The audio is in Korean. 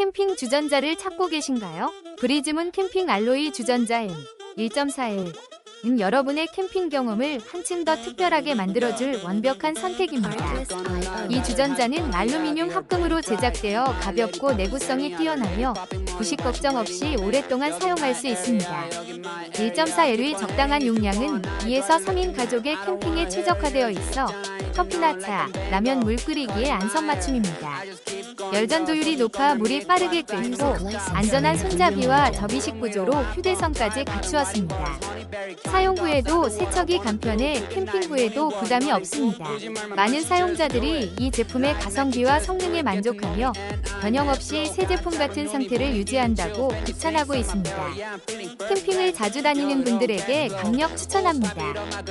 캠핑 주전자를 찾고 계신가요? 브리즈문 캠핑 알로이 주전자 M 1.4L 은 여러분의 캠핑 경험을 한층 더 특별하게 만들어줄 완벽한 선택입니다. 이 주전자는 알루미늄 합금으로 제작되어 가볍고 내구성이 뛰어나며 부식 걱정 없이 오랫동안 사용할 수 있습니다. 1.4L의 적당한 용량은 2에서 3인 가족의 캠핑에 최적화되어 있어 커피나 차, 라면 물 끓이기에 안성맞춤입니다. 열전도율이 높아 물이 빠르게 끓고 안전한 손잡이와 접이식 구조로 휴대성까지 갖추었습니다. 사용 후에도 세척이 간편해 캠핑 후에도 부담이 없습니다. 많은 사용자들이 이 제품의 가성비와 성능에 만족하며 변형 없이 새 제품 같은 상태를 유지한다고 극찬하고 있습니다. 캠핑을 자주 다니는 분들에게 강력 추천합니다.